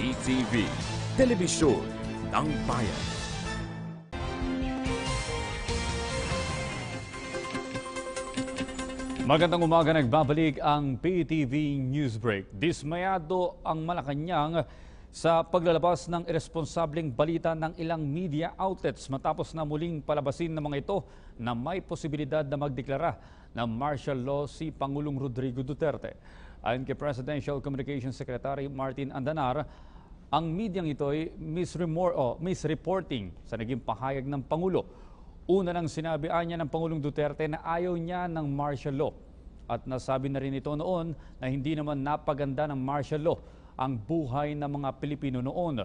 PTV, Telebisyon ng Bayan. Magandang umaga, nagbabalik ang PTV Newsbreak. Dismayado ang Malacanang sa paglalabas ng irresponsableng balita ng ilang media outlets matapos na muling palabasin ng mga ito na may posibilidad na magdeklara ng martial law si Pangulong Rodrigo Duterte. Ayon kay Presidential Communications Secretary Martin Andanar, ang medyang ito ay misremor- o misreporting sa naging pahayag ng Pangulo Una nang sinabi niya ng Pangulong Duterte na ayaw niya ng martial law. At nasabi na rin ito noon na hindi naman napaganda ng martial law ang buhay ng mga Pilipino noon.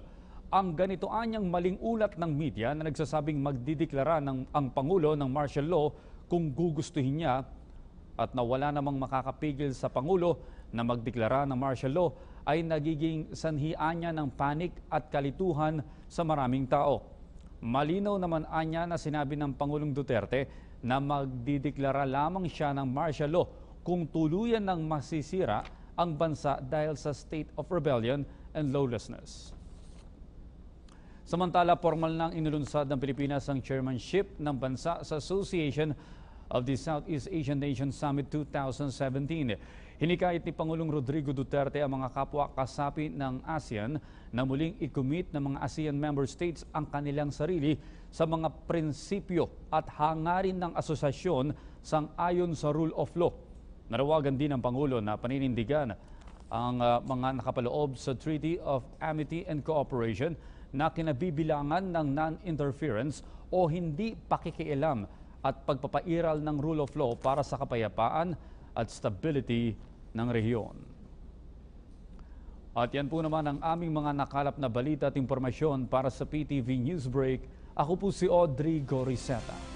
Ang ganito anyang maling ulat ng media na nagsasabing magdideklara ng ang Pangulo ng martial law kung gugustuhin niya at nawala namang makakapigil sa Pangulo na magdeklara ng martial law ay nagiging sanhian niya ng panik at kalituhan sa maraming tao. Malinaw naman anya na sinabi ng Pangulong Duterte na magdideklara lamang siya ng martial law kung tuluyan ng masisira ang bansa dahil sa state of rebellion and lawlessness. Samantala, formal nang inulunsad ng Pilipinas ang chairmanship ng bansa sa Association of the Southeast Asian Nations Summit 2017. Hinikayat ni Pangulong Rodrigo Duterte ang mga kapwa kasapi ng ASEAN na muling i-commit ng mga ASEAN member states ang kanilang sarili sa mga prinsipyo at hangarin ng asosasyon sang ayon sa rule of law. Narawagan din ng Pangulo na paninindigan ang uh, mga nakapaloob sa Treaty of Amity and Cooperation na kinabibilangan ng non-interference o hindi pakikialam at pagpapairal ng rule of law para sa kapayapaan at stability ng rehiyon. At yan po naman ang aming mga nakalap na balita at impormasyon para sa PTV Newsbreak. Ako po si Audrey Goriseta.